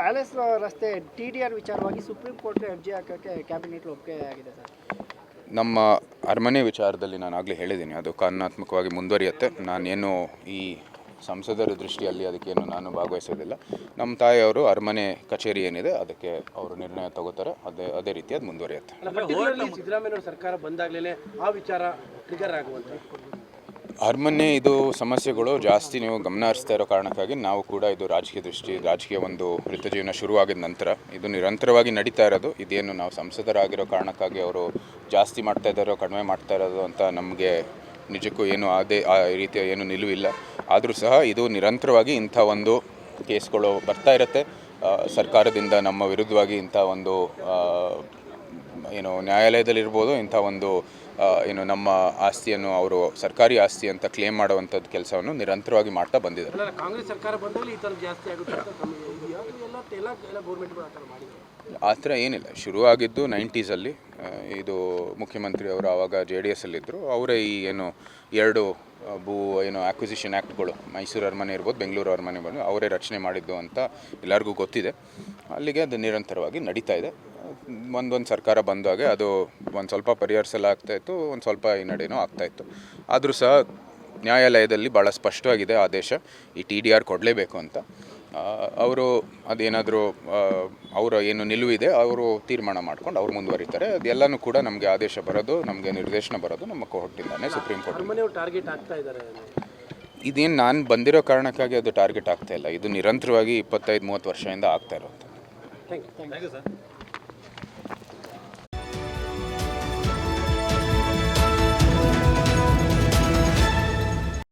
Palace ರಸ್ತೆ T D R ವಿಚಾರವಾಗಿ supreme court ಅರ್ಜಿ ಹಾಕೋಕ್ಕೆ ಕ್ಯಾಬಿನೆಟ್ ಒಪ್ಪಿಗೆ ಆಗಿದೆ ಸರ್. ನಮ್ಮ ಅರಮನೆ ವಿಚಾರದಲ್ಲಿ ನಾನು ಆಗಲೇ ಹೇಳಿದ್ದೀನಿ ಅದು ಕಾನೂನಾತ್ಮಕವಾಗಿ ಮುಂದುವರಿಯುತ್ತೆ. ನಾನೇನು ಈ ಸಂಸದರ ದೃಷ್ಟಿಯಲ್ಲಿ ಅದಕ್ಕೇನು ನಾನು ಭಾಗವಹಿಸೋದಿಲ್ಲ. ನಮ್ಮ ತಾಯಿಯವರು ಅರಮನೆ ಕಚೇರಿ ಏನಿದೆ ಅದಕ್ಕೆ ಅವರು ನಿರ್ಣಯ ತಗೋತಾರೆ. ಅದೇ ಅದೇ ರೀತಿ ಅದು ಮುಂದುವರಿಯುತ್ತೆ. ಸಿದ್ದರಾಮಯ್ಯ ಸರ್ಕಾರ ಬಂದಾಗಲೇ ಆ ವಿಚಾರ ಟ್ರಿಗರ್ ಆಗುವಂತ. ಅರಮನೆ ಇದು ಸಮಸ್ಯೆಗಳು ಜಾಸ್ತಿ ನೀವು ಗಮನ ಹರಿಸ್ತಾ ಇರೋ ಕಾರಣಕ್ಕಾಗಿ ನಾವು ಕೂಡ ಇದು ರಾಜಕೀಯ ದೃಷ್ಟಿ, ರಾಜಕೀಯ ಒಂದು ವೃತ್ತಜೀವನ ಶುರುವಾಗಿದ ನಂತರ ಇದು ನಿರಂತರವಾಗಿ ನಡೀತಾ ಇರೋದು. ಇದೇನು ನಾವು ಸಂಸದರಾಗಿರೋ ಕಾರಣಕ್ಕಾಗಿ ಅವರು ಜಾಸ್ತಿ ಮಾಡ್ತಾ ಇದ್ದಾರೋ, ಕಡಿಮೆ ಮಾಡ್ತಾ ಇರೋದು ಅಂತ ನಮಗೆ ನಿಜಕ್ಕೂ ಏನು ಅದೇ ಆ ರೀತಿಯ ಏನು ನಿಲುವಿಲ್ಲ. ಆದರೂ ಸಹ ಇದು ನಿರಂತರವಾಗಿ ಇಂಥ ಒಂದು ಕೇಸ್ಗಳು ಬರ್ತಾ ಇರುತ್ತೆ. ಸರ್ಕಾರದಿಂದ ನಮ್ಮ ವಿರುದ್ಧವಾಗಿ ಇಂಥ ಒಂದು ಏನು ನ್ಯಾಯಾಲಯದಲ್ಲಿರ್ಬೋದು ಇಂಥ ಒಂದು ಏನು ನಮ್ಮ ಆಸ್ತಿಯನ್ನು ಅವರು ಸರ್ಕಾರಿ ಆಸ್ತಿ ಅಂತ ಕ್ಲೇಮ್ ಮಾಡುವಂಥದ್ದು ಕೆಲಸವನ್ನು ನಿರಂತರವಾಗಿ ಮಾಡ್ತಾ ಬಂದಿದ್ದಾರೆ. ಆ ಥರ ಏನಿಲ್ಲ. ಶುರು ಆಗಿದ್ದು ಶುರುವಾಗಿದ್ದು ನೈಂಟೀಸಲ್ಲಿ ಇದು ಮುಖ್ಯಮಂತ್ರಿ ಅವರು ಆವಾಗ ಜೆ ಡಿ ಎಸ್ ಅಲ್ಲಿದ್ದರು ಅವರೇ ಈ ಏನು ಎರಡು ಭೂ ಏನು ಆಕ್ವಿಸಿಷನ್ ಆ್ಯಕ್ಟ್ಗಳು ಮೈಸೂರು ಅರಮನೆ ಇರ್ಬೋದು ಬೆಂಗಳೂರು ಅರಮನೆ ಬಂದು ಅವರೇ ರಚನೆ ಮಾಡಿದ್ದು ಅಂತ ಎಲ್ಲರಿಗೂ ಗೊತ್ತಿದೆ. ಅಲ್ಲಿಗೆ ಅದು ನಿರಂತರವಾಗಿ ನಡೀತಾ ಇದೆ. ಒಂದೊಂದು ಸರ್ಕಾರ ಬಂದಾಗೆ ಅದು ಒಂದು ಸ್ವಲ್ಪ ಪರಿಹರಿಸಲಾಗ್ತಾ ಇತ್ತು ಒಂದು ಸ್ವಲ್ಪ ಈ ಆಗ್ತಾ ಆಗ್ತಾಯಿತ್ತು ಆದರೂ ಸಹ ನ್ಯಾಯಾಲಯದಲ್ಲಿ ಭಾಳ ಸ್ಪಷ್ಟವಾಗಿದೆ ಆದೇಶ ಈ ಟಿ ಡಿ ಆರ್ ಕೊಡಲೇಬೇಕು ಅಂತ. ಅವರು ಅದೇನಾದರೂ ಅವರ ಏನು ನಿಲುವಿದೆ ಅವರು ತೀರ್ಮಾನ ಮಾಡ್ಕೊಂಡು ಅವ್ರು ಮುಂದುವರಿತಾರೆ. ಅದೆಲ್ಲನೂ ಕೂಡ ನಮಗೆ ಆದೇಶ ಬರೋದು ನಮಗೆ ನಿರ್ದೇಶನ ಬರೋದು ನಮ್ಮ ಕೋರ್ಟಿಂದಾನೆ ಸುಪ್ರೀಂ ಕೋರ್ಟ್. ಟಾರ್ಗೆಟ್ ಆಗ್ತಾ ಇದ್ದಾರೆ ಇದೇನು ನಾನು ಬಂದಿರೋ ಕಾರಣಕ್ಕಾಗಿ ಅದು ಟಾರ್ಗೆಟ್ ಆಗ್ತಾ ಇಲ್ಲ. ಇದು ನಿರಂತರವಾಗಿ ಇಪ್ಪತ್ತೈದು ಮೂವತ್ತು ವರ್ಷದಿಂದ ಆಗ್ತಾ ಇರೋದು.